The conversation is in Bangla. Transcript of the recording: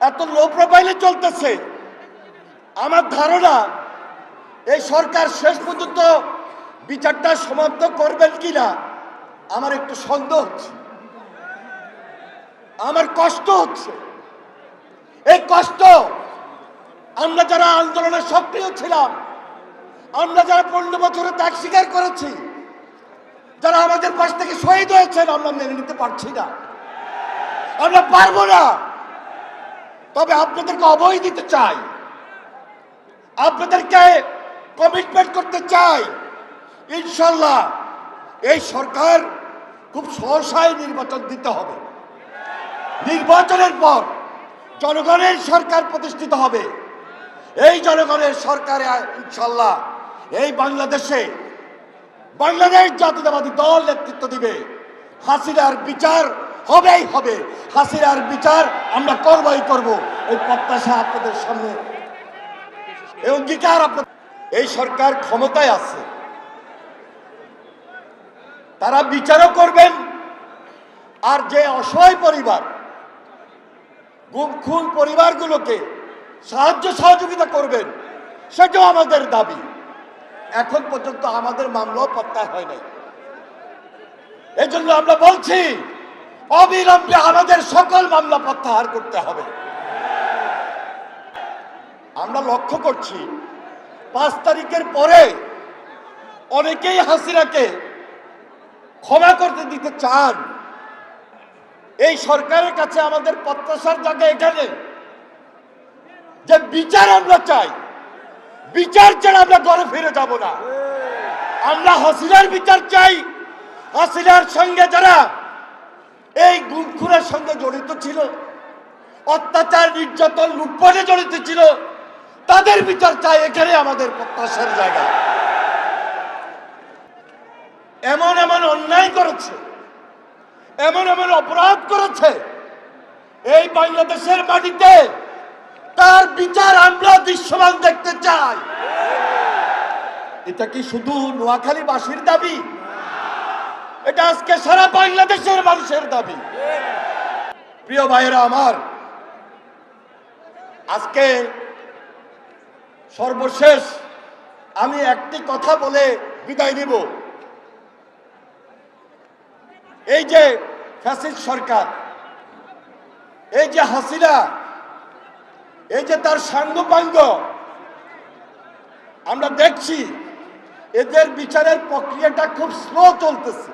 এত লো প্রোফাইলে চলতেছে। আমার ধারণা, এই সরকার শেষ পর্যন্ত বিচারটা সমাপ্ত করবেন কিনা, আমার একটু সন্দেহ হচ্ছে। আমার কষ্ট হচ্ছে। এই কষ্ট, আমরা যারা আন্দোলনে সক্রিয় ছিলাম, আমরা যারা পনেরো বছরে ত্যাগ স্বীকার করেছি, যারা আমাদের পাশ থেকে শহীদ হয়েছেন, আমরা মেনে নিতে পারছি না। আমরা পারব না। তবে আপনাদেরকে অবৈ দিতে চাই। আপনাদেরকে কমিটমেন্ট করতে চাই। ইনশাল্লাহ এই সরকার খুব সহসায় নির্বাচন দিতে হবে। নির্বাচনের পর জনগণের সরকার প্রতিষ্ঠিত হবে। এই জনগণের সরকারে ইনশাল্লাহ এই বাংলাদেশে বাংলাদেশ জাতীয়তাবাদী দল নেতৃত্ব দিবে। হাসিনার বিচার হবেই হবে। হাসিনার বিচার আমরা করবই করব। এই প্রত্যাশা আপনাদের সামনে। এই অঙ্গীকার আপনার এই সরকার ক্ষমতায় আছে। তারা বিচারও করবেন। আর যে অসহায় পরিবার গুম খুন পরিবারগুলোকে সাহায্য সহযোগিতা করবেন, সেটাও আমাদের দাবি। এখন পর্যন্ত আমাদের মামলাও প্রত্যাহার হয় নাই। এই জন্য আমরা বলছি অবিলম্বে আমাদের সকল মামলা প্রত্যাহার করতে হবে। আমরা লক্ষ্য করছি, পাঁচ তারিখের পরে অনেকেই হাসিনাকে ক্ষমা করতে দিতে চান। এই সরকারের কাছে আমাদের প্রত্যাশার জায়গা এখানে। যে বিচার আমরা চাই, বিচার ছাড়া আমরা ঘরে ফিরে যাব না। আমরা হাসিনার বিচার চাই। হাসিনার সঙ্গে যারা এই গুমখুরের সঙ্গে জড়িত ছিল, অত্যাচার, নির্যাতন, লুটপাটে জড়িত ছিল, তাদের বিচার চাই এখানে আমাদের প্রত্যাশার জায়গা। এমন এমন অন্যায় করেছে, এমন এমন অপরাধ করেছে, এই বাংলাদেশের মাটিতে তার বিচার আমরা দৃশ্যমান দেখতে চাই। এটা কি শুধু নোয়াখালীবাসীর দাবি? এটা আজকে সারা বাংলাদেশের মানুষের দাবি। প্রিয় ভাইয়েরা আমার, আজকে সর্বশেষ আমি একটি কথা বলে বিদায় নিব। এই যে ফ্যাসিস্ট সরকার, এই যে হাসিনা, এই যে তার সাঙ্গপাঙ্গ, আমরা দেখছি এদের বিচারের প্রক্রিয়াটা খুব স্লো চলতেছে।